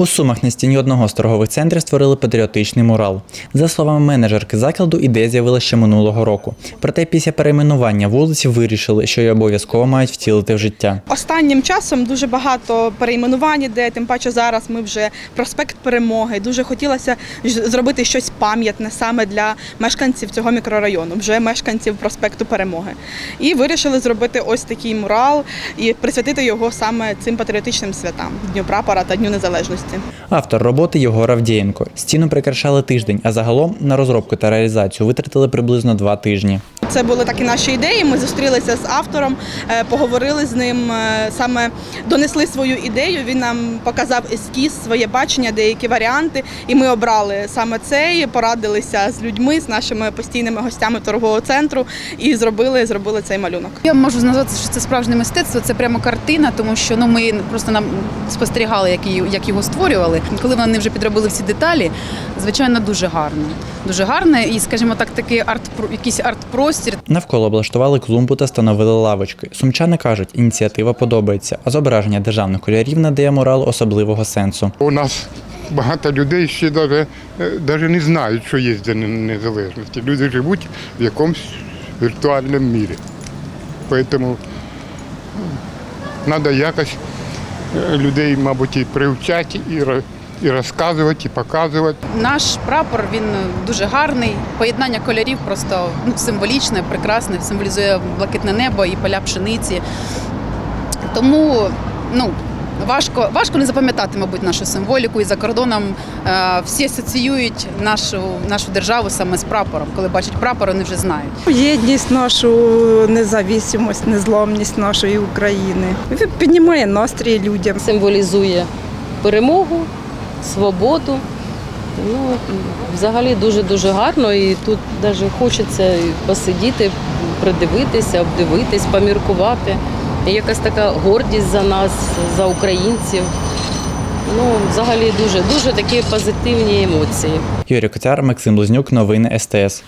У Сумах на стіні одного з торгових центрів створили патріотичний мурал. За словами менеджерки закладу, ідея з'явилася ще минулого року. Проте після перейменування вулиці вирішили, що її обов'язково мають втілити в життя. Останнім часом дуже багато перейменувань іде, тим паче зараз ми вже проспект перемоги. Дуже хотілося зробити щось пам'ятне саме для мешканців цього мікрорайону, вже мешканців проспекту Перемоги. І вирішили зробити ось такий мурал і присвятити його саме цим патріотичним святам Дню прапора та Дню Незалежності. Автор роботи Єгор Авдієнко. Стіну прикрашали тиждень, а загалом на розробку та реалізацію витратили приблизно два тижні. Це були такі наші ідеї. Ми зустрілися з автором, е, поговорили з ним, е, саме донесли свою ідею. Він нам показав ескіз, своє бачення, деякі варіанти. І ми обрали саме цей, порадилися з людьми, з нашими постійними гостями торгового центру і зробили, зробили цей малюнок. Я можу назвати, що це справжнє мистецтво, це прямо картина, тому що ну ми просто нам спостерігали, як її, як його створювали. Коли вони вже підробили всі деталі, звичайно, дуже гарно. Дуже гарно, і, скажімо так, такий арт якийсь арт-простір. Навколо облаштували клумбу та встановили лавочки. Сумчани кажуть, ініціатива подобається, а зображення державних кольорів надає муралу особливого сенсу. У нас багато людей ще навіть, навіть не знають, що є День незалежності. Люди живуть в якомусь віртуальному мірі. Тому треба якось е, людей, мабуть, і привчати, і, і розказувати, і показувати. Наш прапор він дуже гарний. Поєднання кольорів просто ну, символічне, прекрасне, символізує блакитне небо і поля пшениці. Тому ну, важко, важко не запам'ятати, мабуть, нашу символіку. І за кордоном е, всі асоціюють нашу, нашу державу саме з прапором. Коли бачать прапор, вони вже знають. Єдність нашу, независимость, незламність нашої України. Він піднімає настрій людям. символізує перемогу, свободу. Ну, взагалі дуже-дуже гарно. І тут навіть хочеться посидіти, придивитися, обдивитись, поміркувати. І якась така гордість за нас, за українців. Ну, взагалі дуже, дуже такі позитивні емоції. Юрій Котяр, Максим Близнюк, новини СТС.